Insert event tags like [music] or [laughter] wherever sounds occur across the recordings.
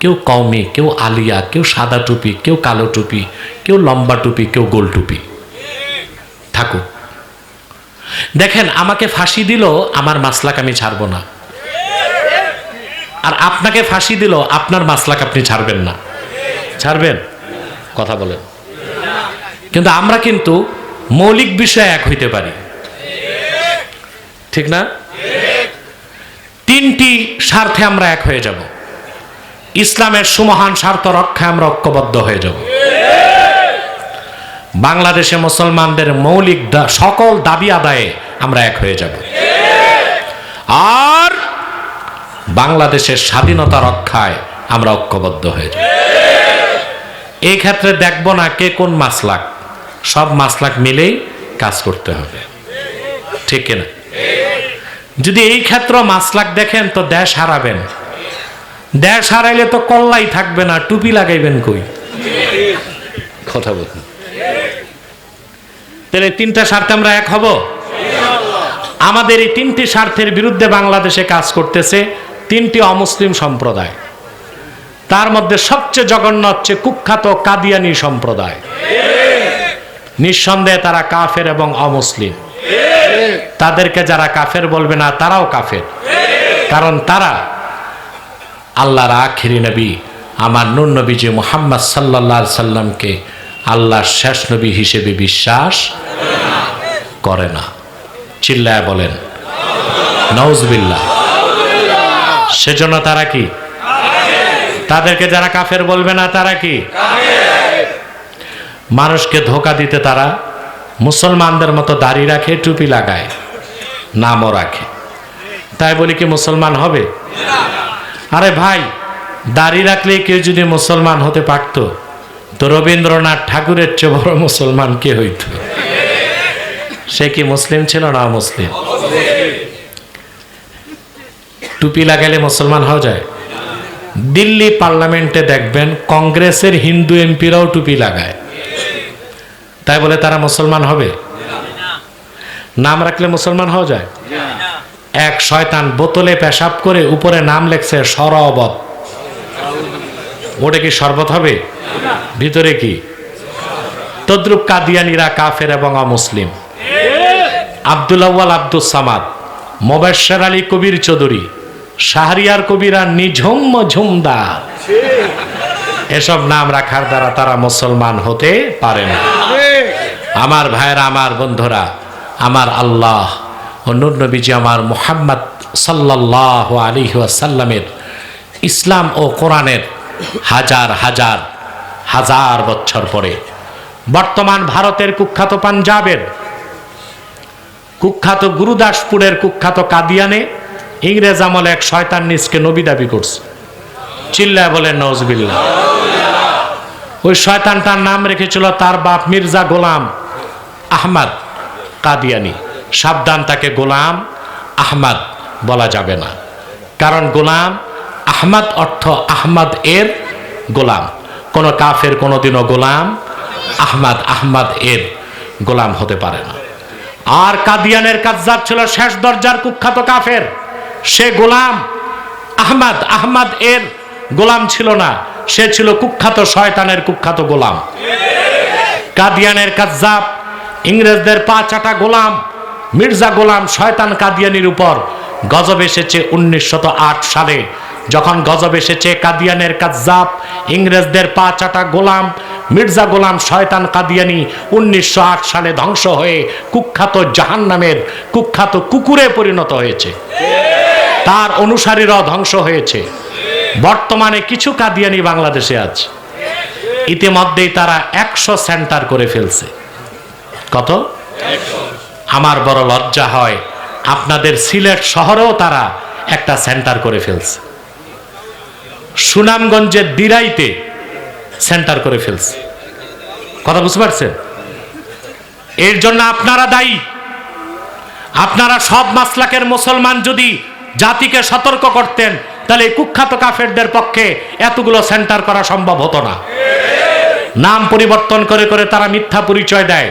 কেউ কওমি, কেউ আলিয়া, কেউ সাদা টুপি, কেউ কালো টুপি, কেউ লম্বা টুপি, কেউ গোল টুপি। থাকুক দেখেন, আমাকে ফাঁসি দিল, আমার মাসলাক আমি ছাড়বো না। আর আপনাকে ফাঁসি দিল, আপনার মাসলাক আপনি ছাড়বেন না। ছাড়বেন? কথা বলেন। কিন্তু আমরা কিন্তু মৌলিক বিষয়ে এক হইতে পারি। ঠিক না? তিনটি স্বার্থে আমরা এক হয়ে যাব। ইসলামের সুমহান স্বার্থ রক্ষায় আমরা ঐক্যবদ্ধ হয়ে যাব। বাংলাদেশে মুসলমানদের মৌলিক সকল দাবি আদায়ে আমরা এক হয়ে যাব। আর বাংলাদেশের স্বাধীনতা রক্ষায় আমরা ঐক্যবদ্ধ হয়ে যাব। এই ক্ষেত্রে দেখব না কে কোন মাসলাক। সব মাসলাক মিলেই কাজ করতে হবে। ঠিক কিনা? যদি এই ক্ষেত্র মাসলাক দেখেন তো দেশ হারাবেন। দেশ হারাইলে তো কল্লাই থাকবে না টুপি লাগাইবেন কই? কথা বলুন। তাহলে তিনটা স্বার্থে আমরা এক হব? আমাদের এই তিনটি স্বার্থের বিরুদ্ধে বাংলাদেশে কাজ করতেছে তিনটি অমুসলিম সম্প্রদায়। তার মধ্যে সবচেয়ে জঘন্য হচ্ছে কুখ্যাত কাদিয়ানি সম্প্রদায়। নিঃসন্দেহে তারা কাফের এবং অমুসলিম। তাদেরকে যারা কাফের বলবে না তারাও কাফের। কারণ তারা আল্লাহর আখিরি নবী, আমার নুন নবী যে মোহাম্মদ সাল্লাহ সাল্লামকে আল্লাহর শেষ নবী হিসেবে বিশ্বাস করে না। চিল্লায় বলেন নওজবিল্লা সেজন্য তারা কি? তাদেরকে যারা কাফের বলবে না, তারা কি? মানুষকে ধোকা দিতে তারা মুসলমানদের মতো দাড়ি রাখে, টুপি লাগায়, নামও রাখে। তাই বলি কি মুসলমান হবে? আরে ভাই, দাড়ি রাখলেই কেউ যদি মুসলমান হতে পারত, তো রবীন্দ্রনাথ ঠাকুরের চেয়ে বড় মুসলমান কে হইত? সে কি মুসলিম ছিল না মুসলিম টুপি লাগালে মুসলমান হওয়া যায়? দিল্লি পার্লামেন্টে দেখবেন কংগ্রেসের হিন্দু এমপিরাও টুপি লাগায়। তাই বলে তারা মুসলমান হবে? নাম রাখলে মুসলমান হওয়া যায়? এক শয়তান বোতলে পেশাব করে উপরে নাম লেখছে সরবত। ওটা কি শরবত হবে? ভিতরে কি? তদ্রুপ কাদিয়ানিরা কাফের এবং অমুসলিম। আব্দুল আউ্বাল আব্দুল সামাদ মোবাশ্বের আলী কবির চৌধুরী শাহরিয়ার কবিরা নিঝুম ঝুমদা এসব নাম রাখার দ্বারা তারা মুসলমান হতে পারে না। আমার ভাইয়েরা আমার বন্ধুরা আমার আল্লাহ নূর নবীজি আমার মোহাম্মদ সাল্লাহ আলী ইসলাম ও কোরআনের হাজার হাজার হাজার বছর পরে। বর্তমান ভারতের কুখ্যাত পাঞ্জাবের কুখ্যাত গুরুদাসপুরের কুখ্যাত কাদিয়ানে ইংরেজ আমলে এক শয়তান নিজকে নবী দাবি করছে। চিল্লায় বলেন নজবিল্লা ওই শয়তানটার নাম রেখেছিল তার বাপ মির্জা গোলাম আহমদ কাদিয়ানি। সাবধান তাকে গোলাম আহমদ বলা যাবে না। কারণ গোলাম আহমাদ অর্থ আহমদ এর গোলাম। কোনো কাফের কোনোদিনও গোলাম আহমদ আহমদ এর গোলাম হতে পারে না। আর কাদিয়ানের কাজ্জাব ছিল শেষ দরজার কুখ্যাত কাফের। সে গোলাম আহমদ আহমদ এর গোলাম ছিল না। সে ছিল কুখ্যাত শয়তানের কুখ্যাত গোলাম। কাদিয়ানের কাজ্জাব ইংরেজদের পা চাটা গোলাম। মির্জা গোলাম শয়তান কাদিয়ানির উপর গজব এসেছে উনিশশত সালে। যখন গজব এসেছে কাদিয়ানের কাজ্জাব, ইংরেজদের পা চাটা গোলাম, মির্জা গোলাম শয়তান কাদিয়ানি উনিশশো সালে ধ্বংস হয়ে কুখ্যাত জাহান নামের কুখ্যাত কুকুরে পরিণত হয়েছে। তার অনুসারীরাও ধ্বংস হয়েছে। বর্তমানে কিছু কাদিয়ানি বাংলাদেশে আছে। ইতিমধ্যেই তারা একশো সেন্টার করে ফেলছে। কত? আমার বড় লজ্জা হয়। আপনাদের সিলেট শহরেও তারা একটা সেন্টার করে ফেলছে। সুনামগঞ্জের দিরাইতে সেন্টার করে ফেলছে। কথা বুঝতে পারছেন? এর জন্য আপনারা দায়ী। আপনারা সব মাসলাকের মুসলমান যদি জাতিকে সতর্ক করতেন, তাহলে কুখ্যাত কাফেরদের পক্ষে এতগুলো সেন্টার করা সম্ভব হতো না। নাম পরিবর্তন করে করে তারা মিথ্যা পরিচয় দেয়।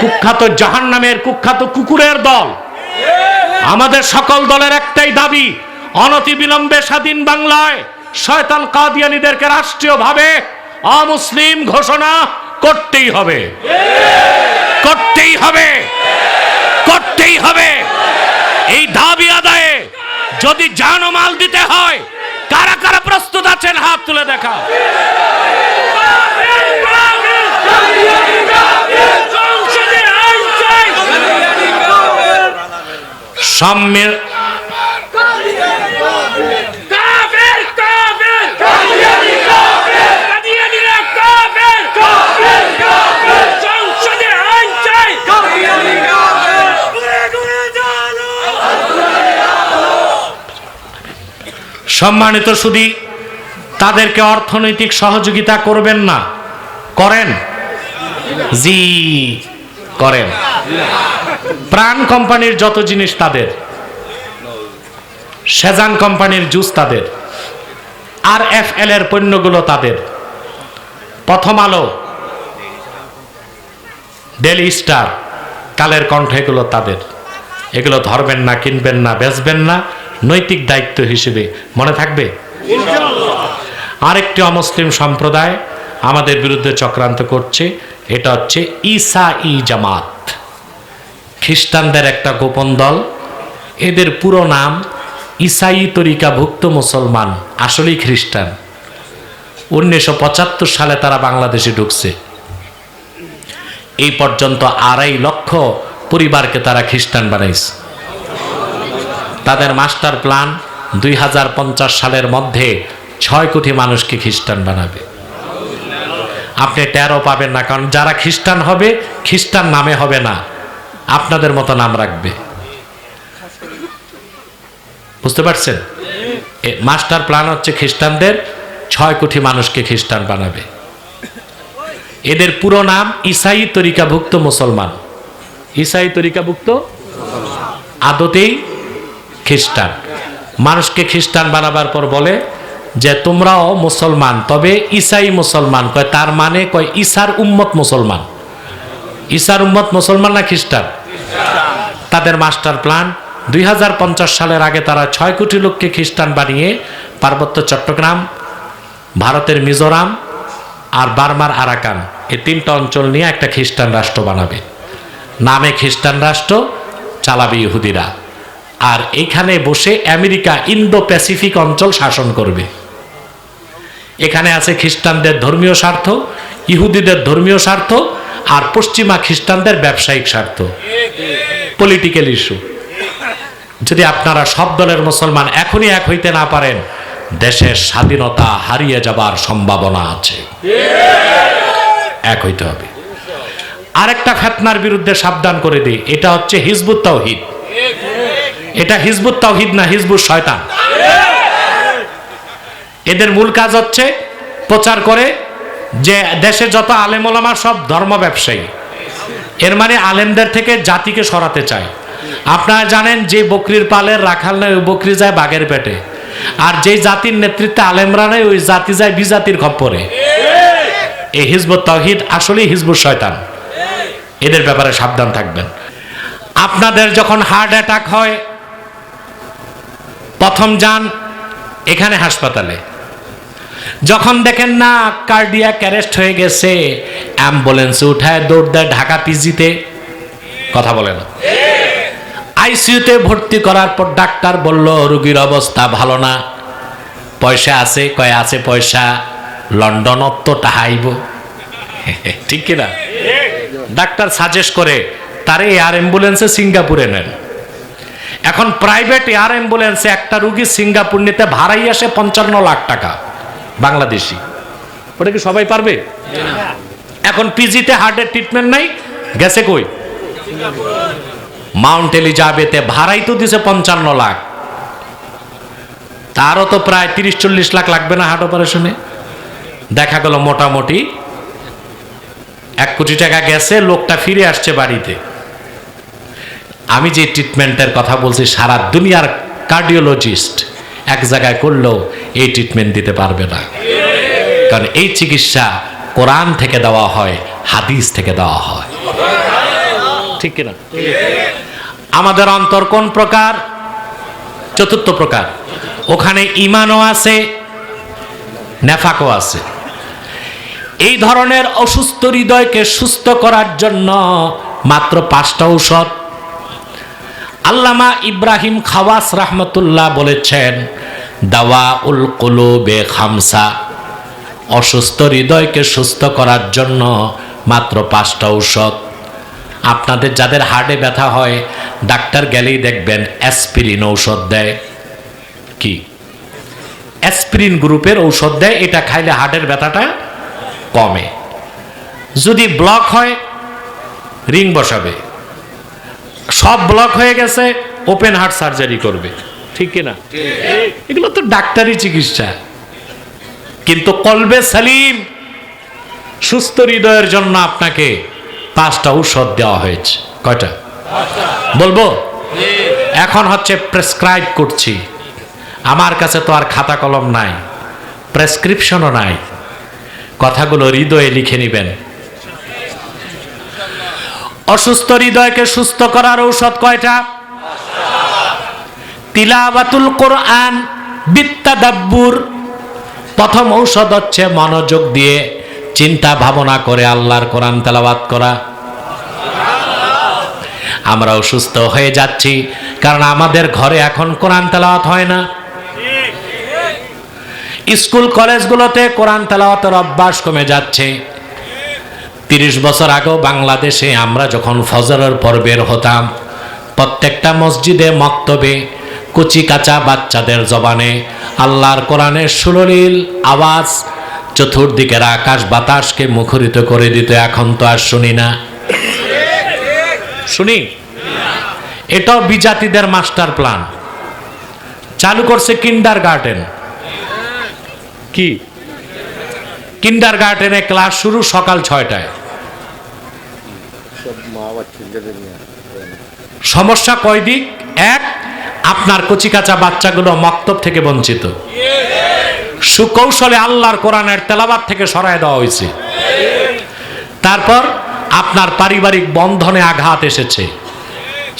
কুখ্যাত জাহান নামের কুখ্যাত কুকুরের দল। আমাদের সকল দলের একটাই দাবি অনতি বিলম্বে স্বাধীন বাংলায় শয়তান কাদিয়ানিদেরকে রাষ্ট্রীয়ভাবে অমুসলিম ঘোষণা করতেই হবে। করতেই হবে। করতেই হবে। এই দাবি আদায়ে যদি জানমাল দিতে হয়, কারা কারা প্রস্তুত আছেন হাত তুলে দেখা। সাম্যের সম্মানিত সুদী তাদেরকে অর্থনৈতিক সহযোগিতা করবেন না। করেন। জি করেন। প্রাণ কোম্পানির যত জিনিস তাদের সেজান কোম্পানির জুস তাদের আর এফ এল এর পণ্যগুলো তাদের। প্রথম আলো ডেলি স্টার কালের কণ্ঠ এগুলো তাদের। এগুলো ধরবেন না কিনবেন না বেচবেন না নৈতিক দায়িত্ব হিসেবে। মনে থাকবে? আরেকটি অমুসলিম সম্প্রদায় আমাদের বিরুদ্ধে চক্রান্ত করছে। এটা হচ্ছে ইসা ই জামাত। খ্রিস্টানদের একটা গোপন দল। এদের পুরো নাম ইসাই তরিকাভুক্ত মুসলমান, আসলেই খ্রিস্টান। উনিশশো পঁচাত্তর সালে তারা বাংলাদেশে ঢুকছে। এই পর্যন্ত আড়াই লক্ষ পরিবারকে তারা খ্রিস্টান বানাইছে। তাদের মাস্টার প্ল্যান দুই হাজার পঞ্চাশ সালের মধ্যে ছয় কোটি মানুষকে খ্রিস্টান বানাবে। আপনি টেরো পাবেন না, কারণ যারা খ্রিস্টান হবে, খ্রিস্টান নামে হবে না। আপনাদের মতো নাম রাখবে। বুঝতে পারছেন? মাস্টার প্ল্যান হচ্ছে খ্রিস্টানদের, ছয় কোটি মানুষকে খ্রিস্টান বানাবে। এদের পুরো নাম ইসাই তরিকাভুক্ত মুসলমান। ইসাই তরিকাভুক্ত আদতেই খ্রিস্টান। মানুষকে খ্রিস্টান বানাবার পর বলে যে তোমরাও মুসলমান, তবে ইসাই মুসলমান, কয় তার মানে কয় ইসার উম্মত মুসলমান। ইসার উম্মত মুসলমান না খ্রিস্টান? তাদের মাস্টার প্ল্যান, দুই হাজার পঞ্চাশ সালের আগে তারা ছয় কোটি লোককে খ্রিস্টান বানিয়ে পার্বত্য চট্টগ্রাম, ভারতের মিজোরাম আর বার্মার আরাকান, এই তিনটা অঞ্চল নিয়ে একটা খ্রিস্টান রাষ্ট্র বানাবে। নামে খ্রিস্টান রাষ্ট্র, চালাবে ইহুদিরা। আর এখানে বসে আমেরিকা ইন্দো প্যাসিফিক অঞ্চল শাসন করবে। এখানে আছে খ্রিস্টানদের ধর্মীয় স্বার্থ, ইহুদিদের ধর্মীয় স্বার্থ, আর পশ্চিমা খ্রিস্টানদের ব্যবসায়িক স্বার্থ। পলিটিক্যাল ইস্যু যদি আপনারা সব দলের মুসলমান এখনই এক হইতে না পারেন, দেশের স্বাধীনতা হারিয়ে যাবার সম্ভাবনা আছে। এক হইতে হবে। আরেকটা ফেতনার বিরুদ্ধে সাবধান করে দিই, এটা হচ্ছে হিজবুত তাওহিদ। এটা হিজবুত তাওহিদ না হিজবুত শয়তান। এদের মূল কাজ হচ্ছে প্রচার করে যে দেশে যত আলেম ওলামা সব ধর্ম ব্যবসায়ী। এর মানে আলেমদের থেকে জাতিকে সরাতে চায়। আপনারা জানেন যে বকরির পালের রাখাল নয় ওই বকরি যায় বাঘের পেটে। আর যেই জাতির নেতৃত্বে আলেমরা নেই, ওই জাতি যায় বিজাতির খপ্পরে। এই হিজবুত তাওহিদ আসলেই হিজবুত শয়তান। এদের ব্যাপারে সাবধান থাকবেন। আপনাদের যখন হার্ট অ্যাটাক হয়, প্রথম যান এখানে হাসপাতালে। যখন দেখেন না কার্ডিয়া অ্যারেস্ট হয়ে গেছে অ্যাম্বুলেন্সে উঠায় দৌড় দেয় ঢাকা পিজিতে কথা বলে না। আইসিইউতে ভর্তি করার পর ডাক্তার বলল, রুগীর অবস্থা ভালো না। পয়সা আছে, কয় আছে পয়সা? লন্ডনত তো টাহাইব [laughs] ঠিক কিনা? ডাক্তার সাজেস্ট করে, তার এয়ার অ্যাম্বুলেন্সে সিঙ্গাপুরে নেন। এখন প্রাইভেট এয়ার অ্যাম্বুলেন্সে একটা রুগী সিঙ্গাপুর নিতে ভাড়াই আসে পঞ্চান্ন লাখ টাকা। বাংলাদেশি। ওটা কি সবাই পারবে? এখন পিজিতে হার্টের ট্রিটমেন্ট নাই, গেছে কই? মাউন্ট এলিজাবেথে ভাড়াই তো দিছে পঞ্চান্ন লাখ। তারও তো প্রায় তিরিশ চল্লিশ লাখ লাগবে না হার্ট অপারেশনে দেখা গেল মোটামুটি এক কোটি টাকা গেছে, লোকটা ফিরে আসছে বাড়িতে। আমি যে ট্রিটমেন্টের কথা বলছি, সারা দুনিয়ার কার্ডিওলজিস্ট এক জায়গায় করলেও এই ট্রিটমেন্ট দিতে পারবে না। কারণ এই চিকিৎসা কোরআন থেকে দেওয়া হয়, হাদিস থেকে দেওয়া হয়। ঠিক কিনা? আমাদের অন্তর কোন প্রকার? চতুর্থ প্রকার। ওখানে ইমানও আছে, নেফাকও আছে। এই ধরনের অসুস্থ হৃদয়কে সুস্থ করার জন্য মাত্র পাঁচটা ঔষধ আল্লামা ইব্রাহিম খাওয়াস রাহমতুল্লাহ বলেছেন দাওয়া উল কুলু কুলুবে খামসা, অসুস্থ হৃদয়কে সুস্থ করার জন্য মাত্র পাঁচটা ঔষধ। আপনাদের যাদের হার্টে ব্যথা হয়, ডাক্তার গেলেই দেখবেন অ্যাসপিরিন ঔষধ দেয়। কি? অ্যাসপিরিন গ্রুপের ঔষধ দেয়, এটা খাইলে হার্টের ব্যথাটা কমে। যদি ব্লক হয়, রিং বসাবে। সব ব্লক হয়ে গেছে ওপেন হার্ট সার্জারি করবে। ঠিক কিনা? এগুলো তো ডাক্তারি চিকিৎসা। কিন্তু কলবে সালিম, সুস্থ হৃদয়ের জন্য আপনাকে পাঁচটা ঔষধ দেওয়া হয়েছে। কয়টা? বলব? এখন হচ্ছে প্রেসক্রাইব করছি। আমার কাছে তো আর খাতা কলম নাই প্রেসক্রিপশনও নাই। কথাগুলো হৃদয়ে লিখে নেবেন। অসুস্থ হৃদয়কে সুস্থ করার ঔষধ কয়টা? তিলাবাতুল কোরআন বিত্তাদাব্বুর। প্রথম ঔষধ হচ্ছে মনোযোগ দিয়ে চিন্তা ভাবনা করে আল্লাহর কোরআন তেলাবাত করা। আমরা অসুস্থ হয়ে যাচ্ছি, কারণ আমাদের ঘরে এখন কোরআন তেলাওয়াত হয় না। স্কুল কলেজগুলোতে কোরআন তেলাওয়াতের অভ্যাস কমে যাচ্ছে। তিরিশ বছর আগেও বাংলাদেশে আমরা যখন ফজরের পর বের হতাম, প্রত্যেকটা মসজিদে মক্তবে কচি কাঁচা বাচ্চাদের জবানে আল্লাহর কোরআনের সুরলীল আওয়াজ চতুর্দিকের আকাশ বাতাসকে মুখরিত করে দিত, এখন তো আর শুনি না। শুনি? এটাও বিজাতিদের মাস্টার প্ল্যান। চালু করছে কিন্ডার গার্ডেন কি? কিন্ডার গার্ডেনে ক্লাস শুরু সকাল ছয়টায়। সমস্যা কয় দিক? এক আপনার কচিকাচা বাচ্চাগুলো মক্তব থেকে বঞ্চিত। সুকৌশলে আল্লাহর কোরআনের তেলাবাদ থেকে সরায় দেওয়া হয়েছে। তারপর আপনার পারিবারিক বন্ধনে আঘাত এসেছে।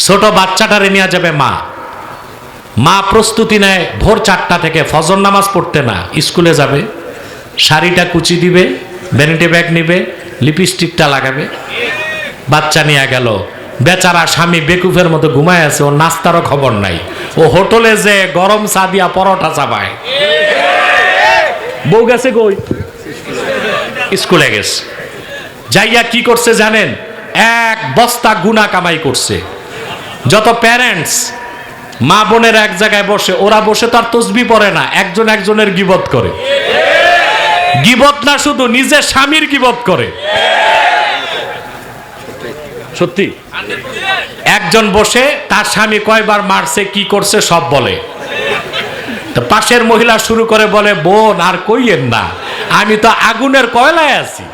ছোট বাচ্চাটারে নিয়ে যাবে মা। মা প্রস্তুতি নেয় ভোর চারটা থেকে ফজর নামাজ পড়তে না স্কুলে যাবে। শাড়িটা কুচি দিবে ভ্যানিটি ব্যাগ নিবে লিপস্টিকটা লাগাবে। বাচ্চা নিয়ে গেল। বেচারা স্বামী বেকুফের মতো ঘুমায় আছে, ওর নাস্তারও খবর নাই। ও হোটেলে যে গরম চা দিয়া পরোটা চাবায়। বউ গেছে কই? স্কুলে গেছে। যাইয়া কি করছে জানেন? এক বস্তা গুনা কামাই করছে। যত প্যারেন্টস মা বোনের এক জায়গায় বসে, ওরা বসে তার তসবি পড়ে না, একজন একজনের গিবত করে। গিবত না শুধু, নিজের স্বামীর গিবত করে। সত্যি? একজন বসে, তার স্বামী কয়বার মারছে, কি করছে, সব বলে। পাশের মহিলা শুরু করে বলে, বোন, আর কইয়েন না, আমি তো আগুনের কয়লায় আছি।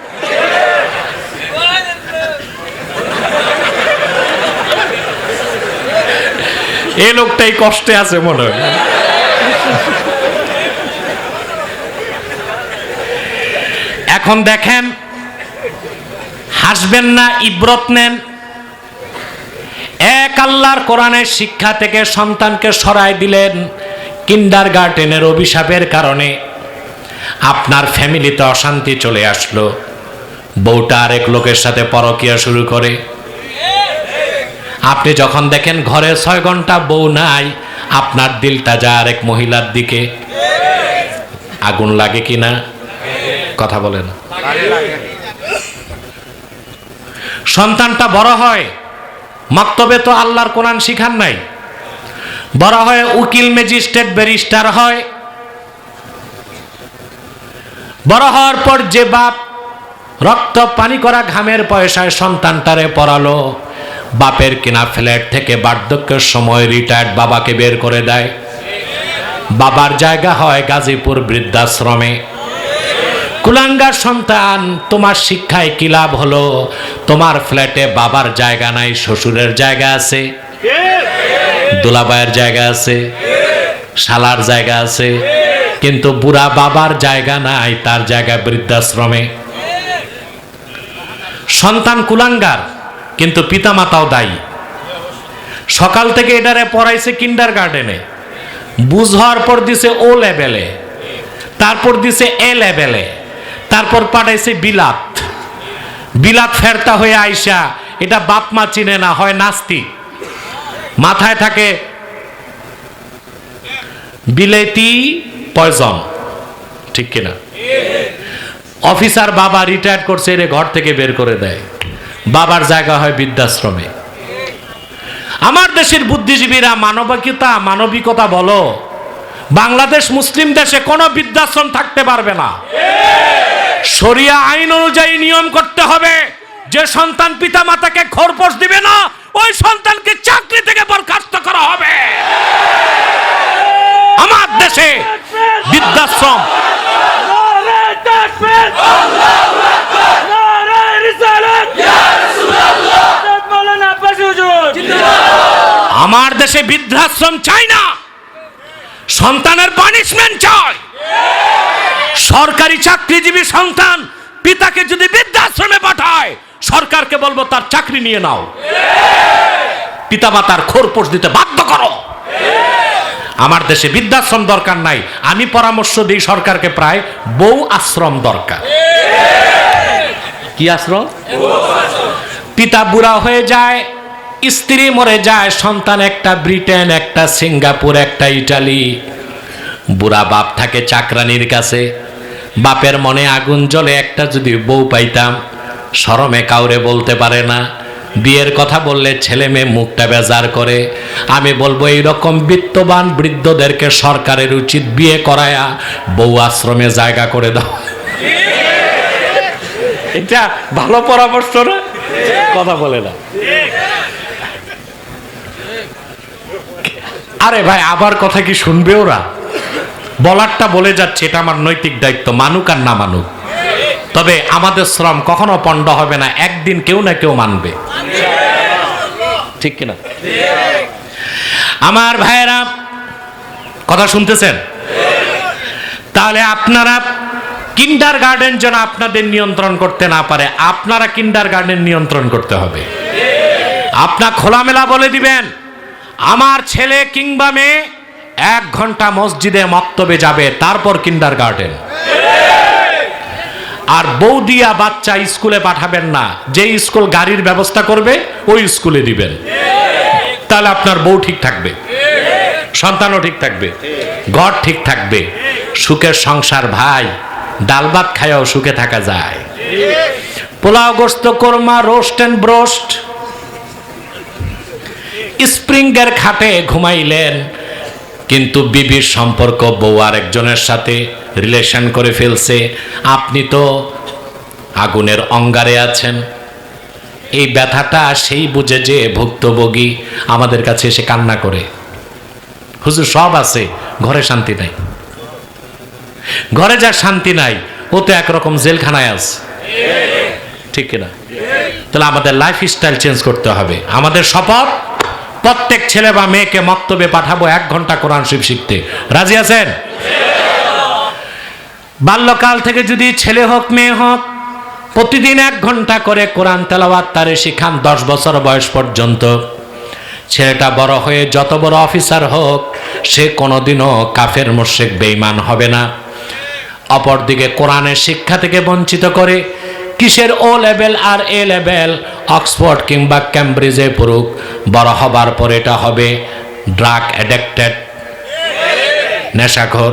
এ লোকটাই কষ্টে আছে মনে হয়। এখন দেখেন, হাসবেন না, ইব্রত নেন। এক আল্লাহর কোরআনের শিক্ষা থেকে সন্তানকে সরায় দিলেন কিন্ডার গার্ডেনের অভিশাপের কারণে। আপনার ফ্যামিলিতে অশান্তি চলে আসলো। বউটা আরেক লোকের সাথে পরকিয়া শুরু করে। আপনি যখন দেখেন ঘরে ছয় ঘণ্টা বউ নাই, আপনার দিলটা যায় আরেক মহিলার দিকে। আগুন লাগে কিনা কথা বলেন সন্তানটা বড় হয় মক্তবে তো আল্লাহর কোরআন শিখান নাই। বড় হয় উকিল ম্যাজিস্ট্রেট ব্যারিস্টার হয়। বড় হওয়ার পর যে বাপ রক্ত পানি করা ঘামের পয়সায় সন্তানটারে পড়ালো বাপের কিনা ফ্ল্যাট থেকে বার্ধক্যের সময় রিটায়ার্ড বাবাকে বের করে দেয়। বাবার জায়গা হয় গাজীপুর বৃদ্ধাশ্রমে। কুলাঙ্গার সন্তান, তোমার শিক্ষায় কি লাভ হলো? তোমার ফ্ল্যাটে বাবার জায়গা নাই, শ্বশুরের জায়গা আছে, দুলাবাইয়ের জায়গা আছে, শালার জায়গা আছে, কিন্তু বুড়া বাবার জায়গা নাই, তার জায়গা বৃদ্ধাশ্রমে। সন্তান কুলাঙ্গার, কিন্তু পিতামাতাও দায়ী। সকাল থেকে এটারে পড়াইছে কিন্ডার গার্ডেনে বুঝ হওয়ার পর দিছে ও লেভেলে, তারপর দিছে এ লেভেলে। তারপর পাঠাইছে বিলাত। বিলাত ফেরতা হয়ে আইসা, এটা বাপ মা চিনে না, হয় নাস্তিক মাথায় থাকে বিলেতি পয়জন, ঠিক কিনা? অফিসার বাবা রিটায়ার করছে এর ঘর থেকে বের করে দেয়। বাবার জায়গা হয় বৃদ্ধাশ্রমে। আমার দেশের বুদ্ধিজীবীরা মানবিকতা মানবিকতা বলো। বাংলাদেশ মুসলিম দেশে কোনো বৃদ্ধাশ্রম থাকতে পারবে না। শরিয়া আইন অনুযায়ী নিয়ম করতে হবে। যে সন্তান পিতা মাতাকে খোরপোশ দিবে না, ওই সন্তানকে চাকরি থেকে বরখাস্ত করা হবে। আমার দেশে বৃদ্ধাশ্রম, আমার দেশে বৃদ্ধাশ্রম চাই না, সন্তানের পানিশমেন্ট চাই। সরকারি চাকরিজীবী সন্তান পিতাকে যদি বৃদ্ধাশ্রমে পাঠায়, সরকারকে বলব তার চাকরি নিয়ে নাও। পিতামাতার খোরপোশ দিতে বাধ্য করো। আমার দেশে বৃদ্ধাশ্রম দরকার নাই। আমি পরামর্শ দিই সরকারকে প্রায় বউ আশ্রম দরকার। কি আশ্রম? পিতা বুড়া হয়ে যায়, স্ত্রী মরে যায়, সন্তান একটা ব্রিটেন, একটা সিঙ্গাপুর, একটা ইটালি। বুড়া বাপ থাকে চাকরানির কাছে। বাপের মনে আগুন জ্বলে একটা যদি বউ পাইতাম, শরমে কাউরে বলতে পারে না। বিয়ের কথা বললে ছেলে মেয়ে মুখটা বেজার করে। আমি বলব, এইরকম বিত্তবান বৃদ্ধদেরকে সরকারের উচিত বিয়ে করায়া বউ আশ্রমে জায়গা করে দাও। এটা ভালো পরামর্শ না? কথা বলে না। আরে ভাই, আবার কথা কি শুনবে ওরা? বলারটা বলে যাচ্ছে, এটা আমার নৈতিক দায়িত্ব, মানুক আর না মানুক। তবে আমাদের শ্রম কখনো পণ্ড হবে না, একদিন কেউ না কেউ মানবে। ঠিক কিনা? আমার ভাইয়েরা, কথা শুনতেছেন? তাহলে আপনারা কিন্ডার গার্ডেন যেন আপনাদের নিয়ন্ত্রণ করতে না পারে, আপনারা কিন্ডার গার্ডেন নিয়ন্ত্রণ করতে হবে। আপনার খোলামেলা বলে দিবেন, আমার ছেলে কিংবা মেয়ে এক ঘণ্টা মসজিদে মক্তবে যাবে, তারপর কিন্ডার গার্ডেন আর বউ দিয়া বাচ্চা স্কুলে পাঠাবেন না যে স্কুল গাড়ির ব্যবস্থা করবে, ওই স্কুলে দিবেন। তাহলে আপনার বউ ঠিক থাকবে। সন্তানও ঠিক থাকবে। ঘর ঠিক থাকবে। সুখের সংসার ভাই, ডাল ভাত খায়ও সুখে থাকা যায়। পোলাও গোস্ত, কোরমা, রোস্ট এন্ড ব্রোস্ট। স্প্রিংয়ের খাটে ঘুমাইলেন কিন্তু বিবির সম্পর্ক বউ আরেকজনের সাথে রিলেশন করে ফেলছে। আপনি তো আগুনের অঙ্গারে আছেন। এই ব্যথাটা সেই বুঝে যে ভুক্তভোগী আমাদের কাছে এসে কান্না করে। হুজুর, সব আছে, ঘরে শান্তি নাই। ঘরে যা শান্তি নাই, ও তো একরকম জেলখানায় আছে। ঠিক কিনা? তাহলে আমাদের লাইফ স্টাইল চেঞ্জ করতে হবে। আমাদের শপথ প্রত্যেক ছেলে বা মেয়েকে মক্তবে পাঠাবো এক ঘণ্টা কোরআন শিব শিখতে। রাজি আছেন? বাল্যকাল থেকে যদি ছেলে হোক, মেয়ে হোক, প্রতিদিন এক ঘণ্টা করে কোরআন তেলাওয়াত তারে শিখান দশ বছর বয়স পর্যন্ত। ছেলেটা বড় হয়ে যত বড় অফিসার হোক, সে কোনোদিনও কাফের মোশেক বেইমান হবে না। অপরদিকে কোরআনের শিক্ষা থেকে বঞ্চিত করে কিসের ও লেভেল আর এ লেভেল অক্সফোর্ড কিংবা ক্যামব্রিজে পড়ুক। বড় হবার পর এটা হবে ড্রাগ অ্যাডিক্টেড। নেশাখোর।